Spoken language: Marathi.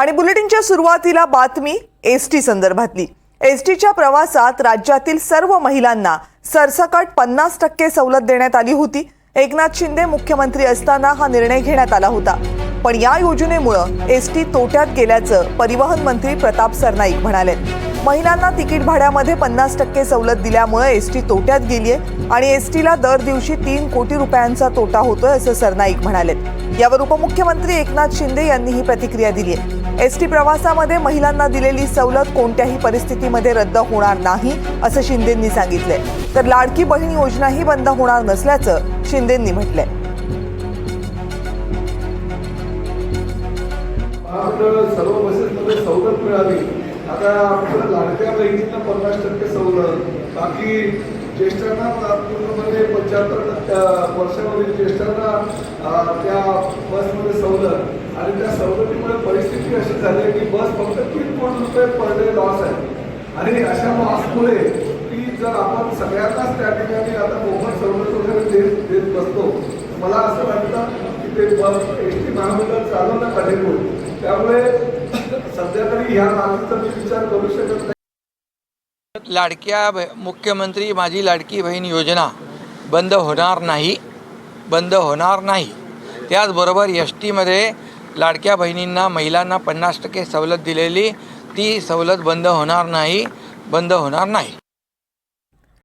आणि बुलेटिनच्या सुरुवातीला बातमी एस टी संदर्भातली. एस टीच्या प्रवासात राज्यातील सर्व महिलांना सरसकट पन्नास टक्के सवलत देण्यात आली होती. एकनाथ शिंदे मुख्यमंत्री असताना हा निर्णय घेण्यात आला होता. पण या योजनेमुळं एस टी तोट्यात गेल्याचं परिवहन मंत्री प्रताप सरनाईक म्हणाले. महिलांना तिकीट भाड्यामध्ये पन्नास टक्के सवलत दिल्यामुळे एस टी तोट्यात गेलीय आणि एस टीला दर दिवशी तीन कोटी रुपयांचा तोटा होतोय असं सरनाईक म्हणाले. यावर उपमुख्यमंत्री एकनाथ शिंदे यांनी ही प्रतिक्रिया दिली आहे एस टी प्रवासामध्ये महिलांना दिलेली सवलत कोणत्याही परिस्थितीमध्ये रद्द होणार नाही असं शिंदेंनी सांगितलंय. तर लाडकी बहीण योजनाही बंद होणार नसल्याचं शिंदेंनी म्हटलंय. सर्व बसेसमध्ये सवलत मिळाली. आता लाडक्या बहिणींना पन्नास टक्के सवलत बाकी ज्येष्ठांना पूर्णपणे पंच्याहत्तर टक्के वर्षामधील ज्येष्ठांना त्या बसमध्ये सवलत आणि त्या सवलतीमुळे परिस्थिती अशी झाली आहे की बस फक्त तीन कोटी रुपये पर डे लॉस आहे. आणि अशा लॉसमुळे की जर आपण सगळ्यांनाच त्या ठिकाणी आता मोफत सवलत वगैरे देत देत बसतो मला असं वाटतं की ते बस एस टी महामंडळ चालवणं कठीण होईल त्यामुळे सध्या तरी ह्या बाबतीचा मी विचार करू शकत नाही. लाडक्या ब- मुख्यमंत्री माझी लाडकी बहीण योजना बंद होणार नाही बंद होणार नाही. त्याचबरोबर एस टीमध्ये लाडक्या बहिणींना महिलांना पन्नास टक्के सवलत दिलेली ती सवलत बंद होणार नाही बंद होणार नाही.